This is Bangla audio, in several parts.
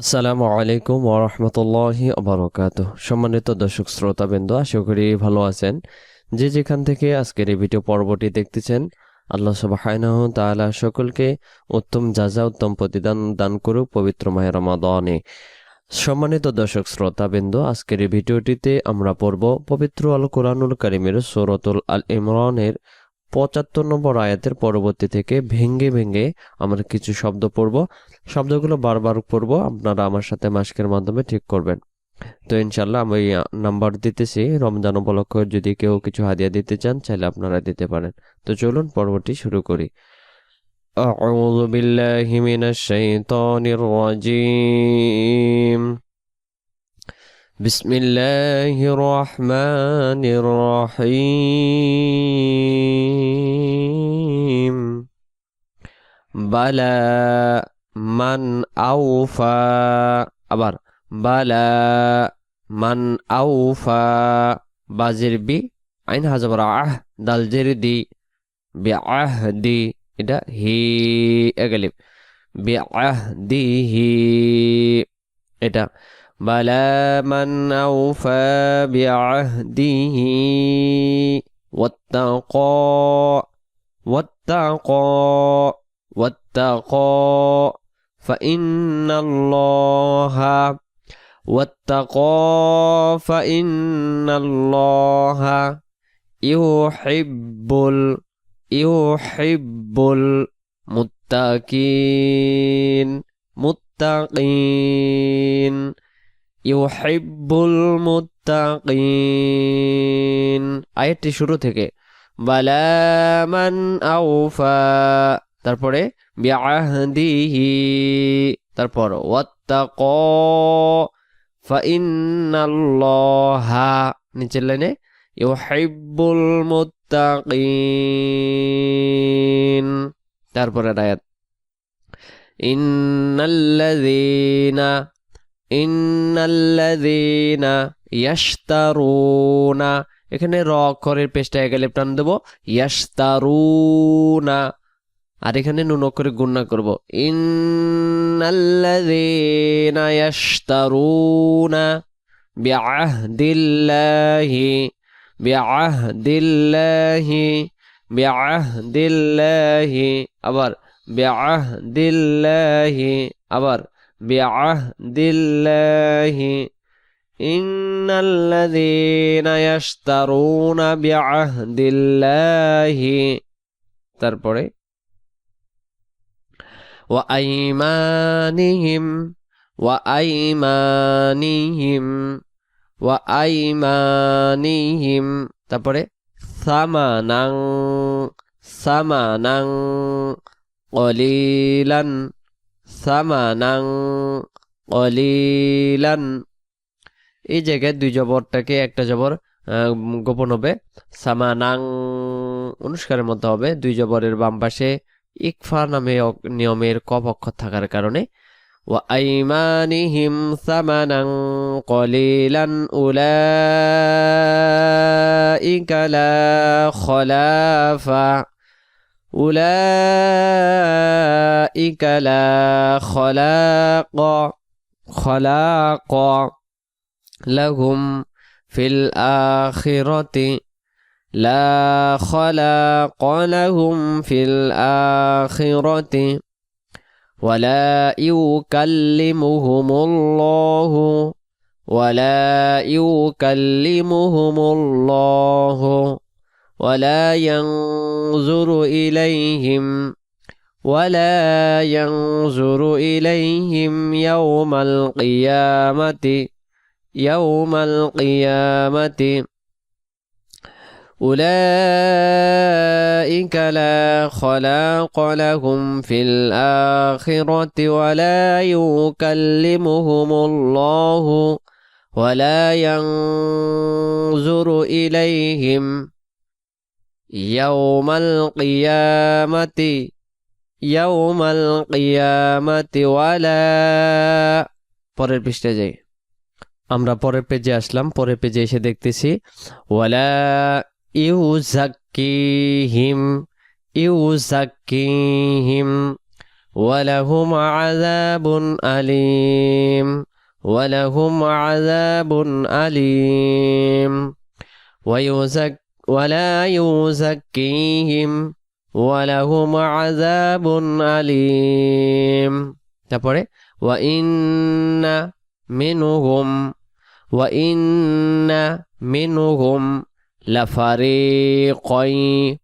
আসসালামু আলাইকুম ওরহমতুল্লাহি অবরকাত সম্মানিত দর্শক শ্রোতাবৃন্দ, আশা করি ভালো আছেন। যে যেখান থেকে আজকের এই ভিডিও পর্বটি দেখতেছেন, আল্লাহ সুবহানাহু তাআলা সকলকে উত্তম যাজা উত্তম প্রতিদান দান করুক পবিত্র মাহে রমাদানে। সম্মানিত দর্শক শ্রোতাবৃন্দ, আজকের এই ভিডিওটিতে আমরা পড়ব পবিত্র আল কোরআনুল কারিমের সূরাতুল আল ইমরানের পঁচাত্তর নম্বর আয়াতের পরবর্তী থেকে ভেঙ্গে ভেঙ্গে আমরা কিছু শব্দ পড়ব শব্দগুলো বারবার পড়বো আপনারা আমার সাথে মাস্কের মাধ্যমে ঠিক করবেন তো ইনশাল্লাহ আমি নাম্বার দিতেছি রমজান উপলক্ষে যদি কেউ কিছু হাদিয়া দিতে চান চাইলে আপনারা দিতে পারেন তো চলুন পর্বটি শুরু করি أعوذ بالله من الشيطان الرجيم بسم الله الرحمن الرحيم. بلى من أوفى أبر بلى من أوفى بازر بي عين هذا برعه دال جردي بعهدي إذا هي أغلب بعهده إذا بلى من أوفى بعهده واتقى واتقى واتقى فإن الله واتقى فإن الله يحب ال يحب المتقين متقين. ইউহিব্বুল মুত্তাকিন। আয়াতটি শুরু থেকে বালামান আউফা তারপরে, বিআহদিহি তারপর, ওয়াত্তাক ফাইন্নাল্লাহা নিচের লাইনে, ইউহিব্বুল মুত্তাকিন তারপরে আয়াত, ইন্নাল্লাযীনা ইন্নাল্লাযীনা ইয়াশতারুনা। এখানে র অক্ষরের পেশটা গেলে টান দেবো। ইয়াশতারুনা। আর এখানে নুন অক্ষরে গুণনা করব। ইন্নাল্লাযীনা ইয়াশতারুনা বিআহদিল্লাহি বিআহদিল্লাহি বিআহদিল্লাহি, আবার বিআহদিল্লাহি, আবার বিআহদিল্লাহি ইন্নাল্লাযীনা ইয়াশতারুনা বিআহদিল্লাহি তারপরে وأيمانهم وأيمانهم وأيمانهم তারপরে সামানাং সামানাং কলিলান সামানাং কলিলান এই জায়গায় দুই জবরটাকে একটা জবর গোপন হবে সামানাং অনুষ্কারের মতো হবে দুই জবরের বাম পাশে ইকফা নামে নিয়মের কপ অক্ষর থাকার কারণে وأيمانهم ثمنا قليلا أولئك لا خلاف أولئك لا خلاق خلاق لهم في الآخرة لا خلاق لهم في الآخرة. ولا يكلمهم الله ولا يكلمهم الله. ولا ينظر إليهم ولا ينظر إليهم يوم القيامة يوم القيامة. أولئك لا خلاق لهم في الآخرة ولا يكلمهم الله ولا ينظر إليهم. يوم القيامة يوم القيامة ولا পরের পৃষ্ঠে যাই আমরা পরের পেজে আসলাম পরের পেজে এসে দেখতেছি ওয়ালা ইউজাক্কিহিম ইউজাক্কিহিম ولهم عذاب أليم ولهم عذاب أليم ويزك ولا يزكيهم ولهم عذاب أليم তারপরে وإن منهم وإن منهم লাফারিকই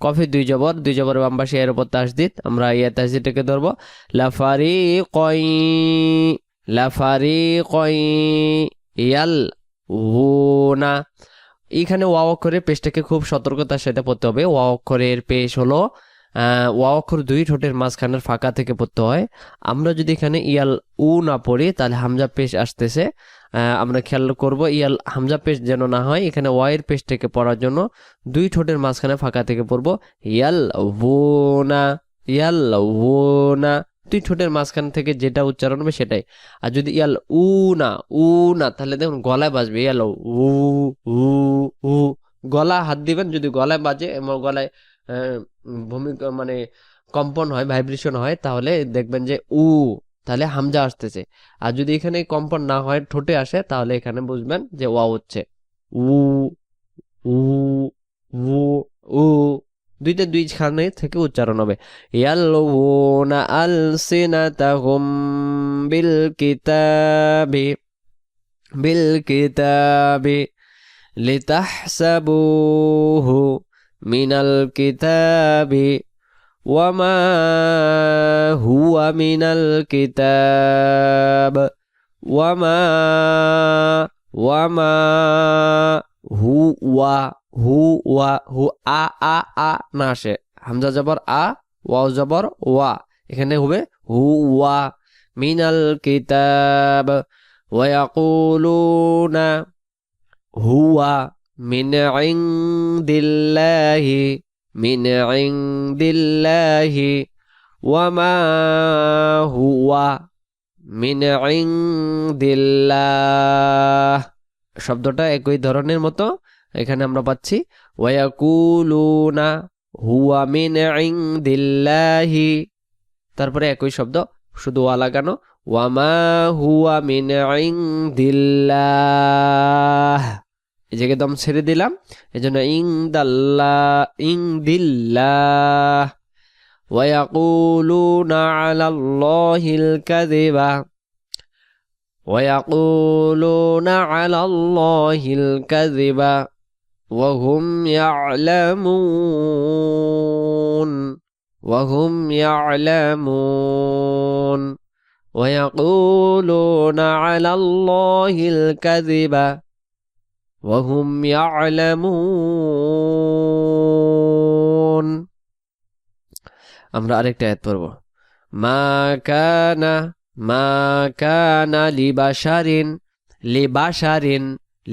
কফি দুই জবর দুই জবর বাম পাশে এর উপর তাসদিদ আমরা ইয়া তাসদিদটাকে ধরবো লাফারিকই লাফারিকই ইয়াল উনা এখানে ওয়া অক্ষরের পেশটাকে খুব সতর্কতার সাথে পড়তে হবে। ওয়া অক্ষরের পেশ হলো ওয়া অক্ষর দুই ঠোঁটের মাঝখানের ফাঁকা থেকে পড়তে হয়। আমরা যদি এখানে ইয়াল উ না পড়ি, তাহলে হামজা পেশ আসতেছে। আমরা খেয়াল করব ইয়াল হামজা পেশ যেন না হয়, এখানে ওয়াইয়ের পেশটাকে পড়ার জন্য দুই ঠোঁটের মাঝখানে ফাঁকা থেকে পড়ব। ইয়াল ও না, ইয়াল ও না। দুই ঠোঁটের মাঝখান থেকে যেটা উচ্চারণ হবে সেটাই। আর যদি ইয়াল উ না উ না, তাহলে দেখুন গলায় বাজবে, ইয়াল উ উ উ। গলা হাত দিবেন, যদি গলায় বাজে এবং গলায় ভূমিকা মানে কম্পন হয়, ভাইব্রেশন হয়, তাহলে দেখবেন যে উ, তাহলে হামজা আসতেছে। আর যদি এখানে কম্পন না হয়, ঠোঁটে আসে, তাহলে এখানে বুঝবেন যে ওয়া হচ্ছে। উ উ উ উ। দুইটা দুই খানে থেকে উচ্চারণ হবে। ইয়াল্লুনা আলসিনাতাহুম বিল কিতাবি বিল কিতাবি লিতাহসাবুহু মিনাল কিতাবি ওয়ামা হুয়া মিনাল কিতাব ওয়ামা ওয়ামা হু ওয়া হু, ওয়া, হু, আ আ আ না আসে। হামজা জবর আ, ওয়াও জবর ওয়া। এখানে হবে হু, ওয়া। মিনাল কিতাব ওয়ায়াকুলুনা হুয়া মিন ইনদিল্লাহি মিন ইনদিল্লাহি। ওয়ামা হুয়া মিন ইনদিল্লাহ। শব্দটা একই ধরনের মতো এখানে আমরা পাচ্ছি ওয়াকুলুনা হুয়া মিন ইনদিল্লাহি তারপরে একই শব্দ শুধু ওয়া লাগানো ওয়ামা হুয়া মিন ইনদিল্লাহ এই জায়গায় দম ছেড়ে দিলাম এই জন্য ইংদাল্লাহ ইংদিল্লাহ ويقولون على الله الكذب ويقولون على الله الكذب وهم يعلمون وهم يعلمون ويقولون على الله الكذب وهم يعلمون আমরা আরেকটা আয়াত পড়ব মা কানা মা কানা লিবাশারিন লিবাশারিন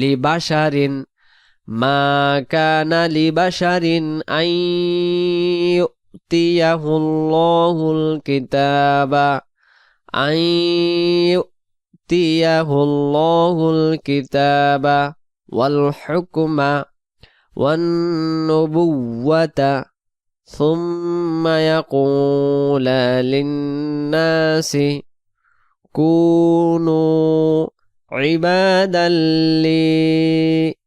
লিবাশারিন ما كان لبشر أن يؤتيه الله الكتاب أن يؤتيه الله الكتاب والحكم والنبوة. ثم يقول للناس كونوا عبادا لي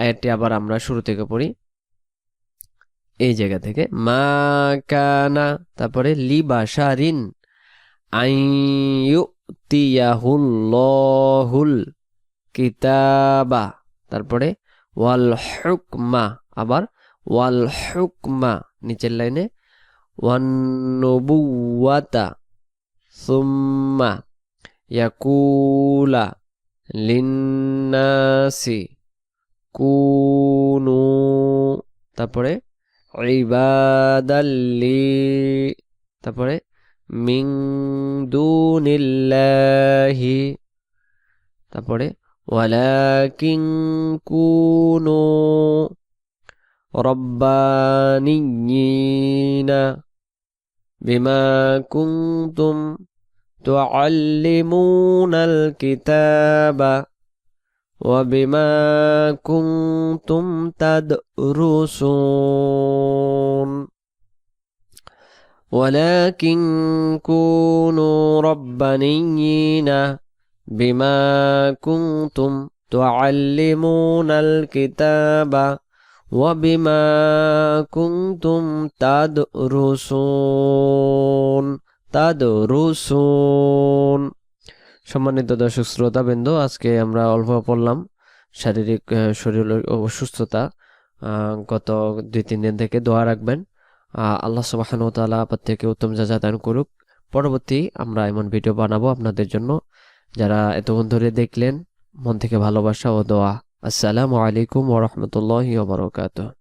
আয়াতটি আবার আমরা শুরু থেকে পড়ি। এই জায়গা থেকে, মা কানা, তারপরে লিবাশারিন আইয়ু তিয়াহুল্লাহুল কিতাবা, তারপরে ওয়াল হুকমা, আবার ওয়াল হুকমা, নিচের লাইনে ওয়ান নবুওয়াতা, সুম্মা, ইয়াকুলা লিন্নাসি। কুনু। তারপরে ইবাদাল্লি। তারপরে মিং দুনিল্লাহি তারপরে ওয়ালাকিং কুনু। রব্বানিয়িনা বিমা কুনতুম তুআল্লিমুনাল কিতাবা। وبما كنتم تدرسون. ولكن كونوا ربانيين بما كنتم تعلمون الكتاب وبما كنتم تدرسون. تدرسون. সম্মানিত দর্শক শ্রোতাবৃন্দ আজকে আমরা অল্প পড়লাম শারীরিক আহ, শরীরের অসুস্থতা গত দুই তিন দিন থেকে দোয়া রাখবেন। আল্লাহ সুবাহান তাআলা আপনার থেকে উত্তম যাজা দান করুক। পরবর্তী আমরা এমন ভিডিও বানাবো আপনাদের জন্য। যারা এতক্ষণ ধরে দেখলেন মন থেকে ভালোবাসা ও দোয়া। আসসালামু আলাইকুম ওরহমতুল্লাহ বারকাত